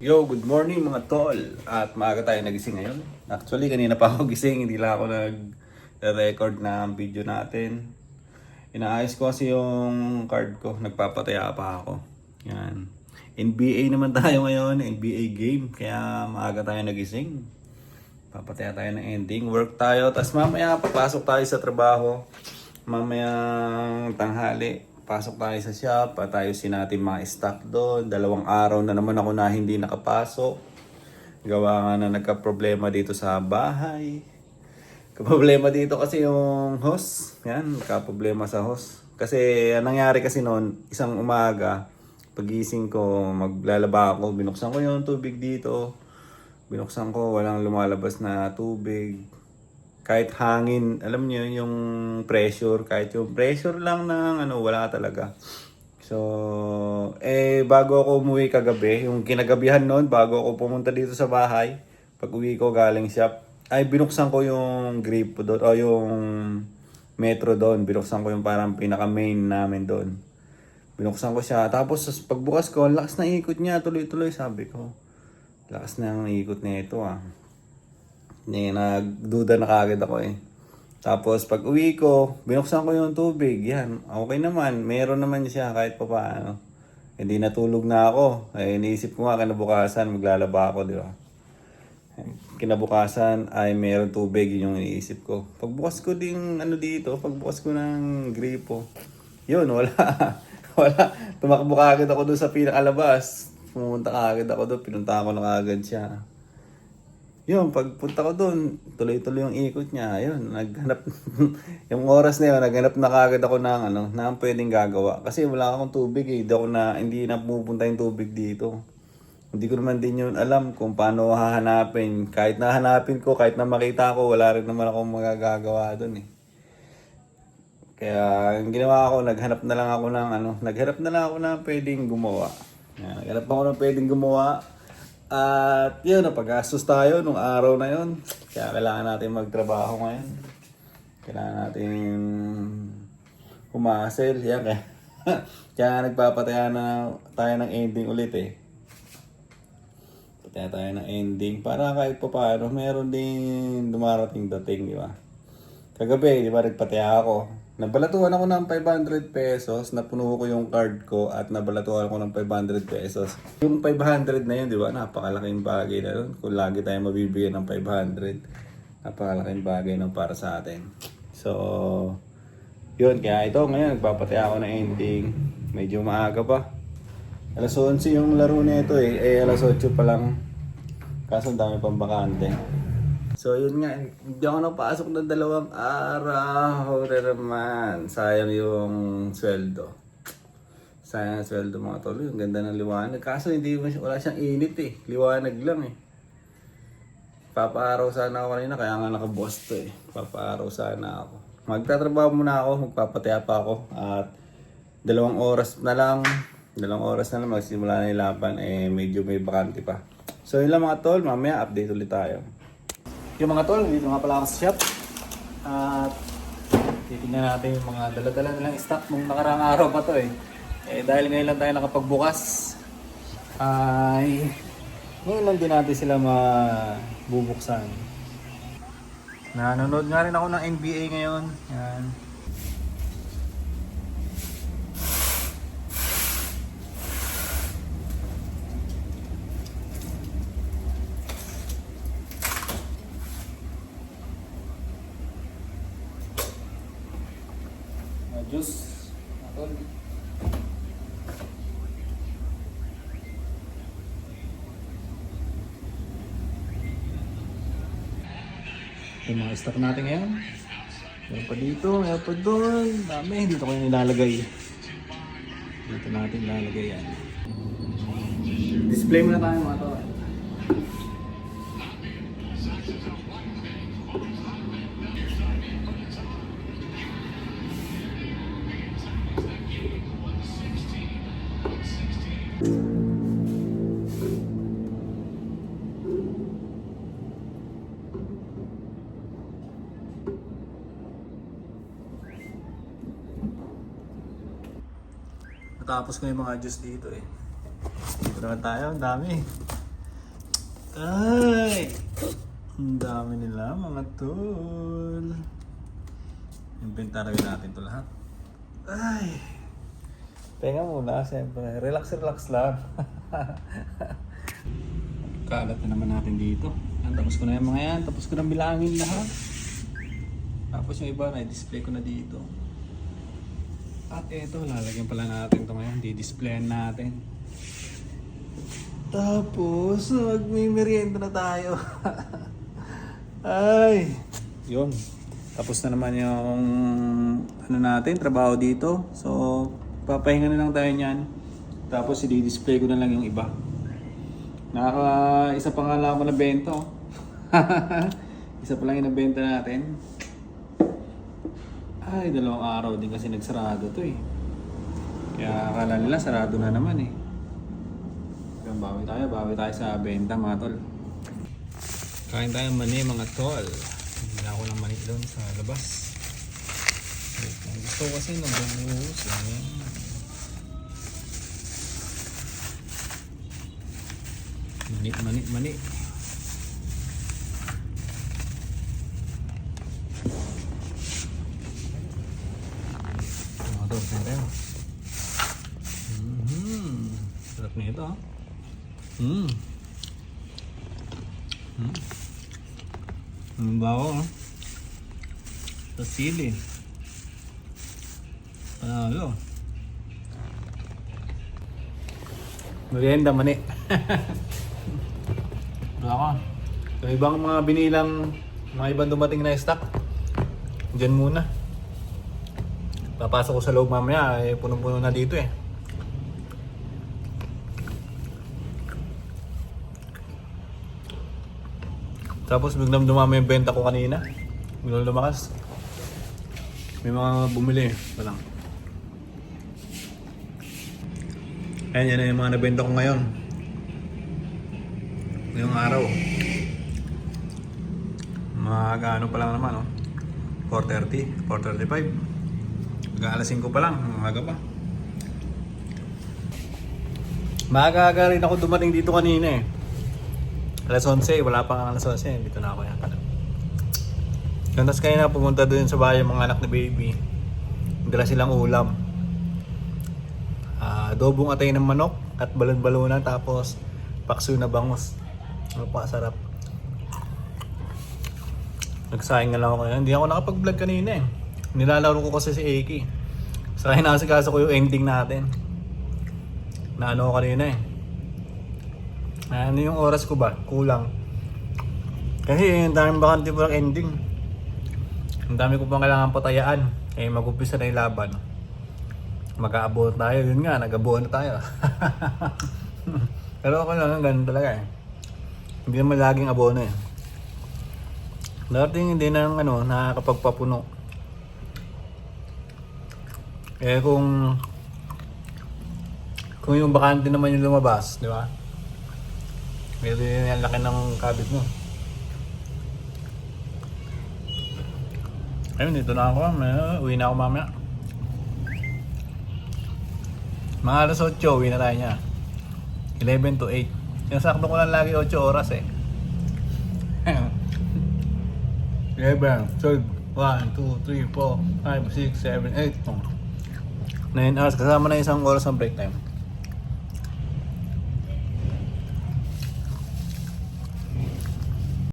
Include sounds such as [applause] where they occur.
Yo, good morning mga tol. At maaga tayo nagising ngayon. Actually, kanina pa ako [laughs] gising. Hindi lang ako nag-record ng video natin. Inaayos ko kasi yung card ko. Nagpapataya pa ako. Yan. NBA naman [laughs] tayo ngayon. NBA game. Kaya maaga tayo nagising. Papataya tayo ng ending. Work tayo. Tapos mamaya papasok tayo sa trabaho. Mamayang tanghali. Pasok tayo sa shop. At tayo natin mga stock doon. Dalawang araw na naman ako na hindi nakapasok. Gawa nga na nagka-problema dito sa bahay. Problema dito kasi yung host. Yan, nagka-problema sa host. Kasi anong nangyari kasi noon, isang umaga, pagising ko, maglalaba ako, binuksan ko yung tubig dito. Binuksan ko, walang lumalabas na tubig. Kahit hangin, alam niyo yung pressure, kahit yung pressure lang ng ano, wala talaga. So, eh, bago ako umuwi kagabi, yung kinagabihan noon, bago ako pumunta dito sa bahay, pag uwi ko galing shop, ay binuksan ko yung gripo doon, o yung metro doon. Binuksan ko yung parang pinaka-main namin doon. Binuksan ko siya. Tapos pagbukas ko, lakas na ikot niya. Tuloy-tuloy sabi ko. Lakas na ang ikot na ito ah. Ni nagduda na kagad ako eh. Tapos pag uwi ko, binuksan ko yung tubig. Yan, okay naman. Meron naman siya kahit pa paano. Hindi natulog na ako. Eh, iniisip ko nga kinabukasan, maglalaba ako, di ba? Kinabukasan ay meron tubig, yun yung iniisip ko. Pagbukas ko din ano dito, pagbukas ko ng gripo, yun, wala. [laughs] wala. Tumakbo kagad ako doon sa pinakalabas. Pumunta kagad ako doon, pinunta ko na kagad siya. Yun, pagpunta ko doon, tuloy-tuloy yung ikot niya. Yun, naghanap, [laughs] yung oras na yun, naghanap na kagad ako ng ano, na pwedeng gagawa. Kasi wala akong tubig eh, hindi, ako na, hindi na pumupunta yung tubig dito. Hindi ko naman din yun alam kung paano hahanapin. Kahit na hanapin ko, kahit na makita ko, wala rin naman akong magagagawa doon eh. Kaya ang ginawa ko, naghanap na lang ako ng ano, naghanap na lang ako ng pwedeng gumawa. Yan, naghanap ako ng pwedeng gumawa. At yun, napag-gastos tayo nung araw na yun. Kaya kailangan natin magtrabaho ngayon. Kailangan natin humasel. Yan, kaya, [laughs] kaya nagpapataya na tayo ng ending ulit eh. Pataya tayo ng ending para kahit pa paano meron din dumarating dating, di ba? Kagabi, di ba, nagpataya ako. Nabalatuhan ako ng 500 pesos, napuno ko yung card ko at nabalatuhan ako ng 500 pesos. Yung 500 na yun, di ba, napakalaking bagay na yun. Kung lagi tayo mabibigyan ng 500, napakalaking bagay na para sa atin. So, yun, kaya ito ngayon, nagpapataya ako ng ending. Medyo maaga pa. Alas 11 yung laro nito eh. Eh, alas 8 pa lang. Kaso dami pang bakante. So yun nga, hindi ako napasok ng dalawang araw na naman. Sayang yung sweldo. Sayang ang sweldo mga tolo. Yung ganda ng liwanag. Kaso hindi wala siyang init eh. Liwanag lang eh. Papaaraw sana ako kanina, kaya nga nakabukas to eh. Papaaraw sana ako. Magtatrabaho muna ako, magpapataya pa ako. At dalawang oras na lang, dalawang oras na lang magsimula na yung laban, eh medyo may bakante pa. So yun lang mga tol, mamaya update ulit tayo. Yung mga tol, dito nga pala ako sa shop. At titingnan natin yung mga dala-dala nilang stock nung nakaraang araw pa to eh. Eh dahil ngayon lang tayo nakapagbukas, ay ngayon lang din natin sila mabubuksan. Nanonood nga rin ako ng NBA ngayon. Yan. Juice. Atol. Yung mga stock natin ngayon. Meron pa dito, meron pa doon. Dami, dito ko yung nilalagay. Dito natin nilalagay yan. Display muna tayo mga to. Natapos ko yung mga juice dito eh. Dito naman tayo, ang dami. Ay! Ang dami nila mga tol. Inventaryo natin to lahat. Ay! Tenga muna, siyempre. Relax, relax lang. [laughs] Kalat na naman natin dito. Tapos ko na yung mga yan. Tapos ko na bilangin lahat. Tapos yung iba na display ko na dito. At eto, lalagyan pala natin ito ngayon. Di-displayan natin. Tapos, magmimerienda na tayo. [laughs] Ay! Yun. Tapos na naman yung ano natin, trabaho dito. So, papahinga na lang tayo niyan. Tapos, i-display ko na lang yung iba. Nakaka, isa pa nga lang ako nabenta. oh. [laughs] isa pa lang yung nabenta natin. Ay, dalawang araw din kasi nagsarado to eh. Kaya akala nila sarado na naman eh. Kaya bawi tayo, bawi tayo sa benta mga tol. Kain tayo mani mga tol. Hindi ako ng mani doon sa labas. Gusto kasi nabubuhos. Ayan. Mani, mani, mani. Mga tol, kain tayo. Mhm. Sarap nito ah. Mm. Mm. Ang bawo ah. Sa sili. Panalo. Merienda mani. [laughs] Wala ka. Yung ibang mga binilang, mga ibang dumating na stock, dyan muna. Papasok ko sa loob mamaya, eh, punong-puno na dito eh. Tapos biglang dumami yung benta ko kanina. Biglang lumakas. May mga bumili. Walang. Ayan, yan yung mga nabenta ko ngayon. Ngayong araw. Mga gaano pa lang naman, oh. 4.30, 4.35. Hanggang alas 5 pa lang, umaga pa. Maaga-aga rin ako dumating dito kanina eh. Alas 11, wala pa nga alas 11, dito na ako yata. Yung tas kanina pumunta doon sa bahay yung mga anak ni baby. Dala silang ulam. Ah, adobong atay ng manok at balon-balunan tapos pakso na bangus. Ano pa sarap. Nagsayang na lang ako ngayon. Hindi ako nakapag-vlog kanina eh. Nilalaro ko kasi si Eki. Sa akin nakasikaso ko yung ending natin. Na ano kanina eh. Ano yung oras ko ba? Kulang. Kasi ang daming bakante pa ending. Ang dami ko pang kailangan patayaan. Eh mag-umpisa na yung laban. Mag-aabot tayo. Yun nga, nag-abuo na tayo. [laughs] Pero ako lang, ganun talaga eh. Hindi naman laging abono eh. Darating hindi na ano, nakakapagpapuno. Eh kung kung yung bakante naman yung lumabas, di ba? Medyo yun yung laki ng kabit mo. Ayun, dito na ako. May, uwi na ako mamaya. Mga alas 8, uwi na tayo niya. 11 to 8. Yung sakto ko lang lagi 8 oras eh. 11, 12, 1, 2, 3, 4, 5, 6, 7, 8. 9 hours. Kasama na isang oras ng break time.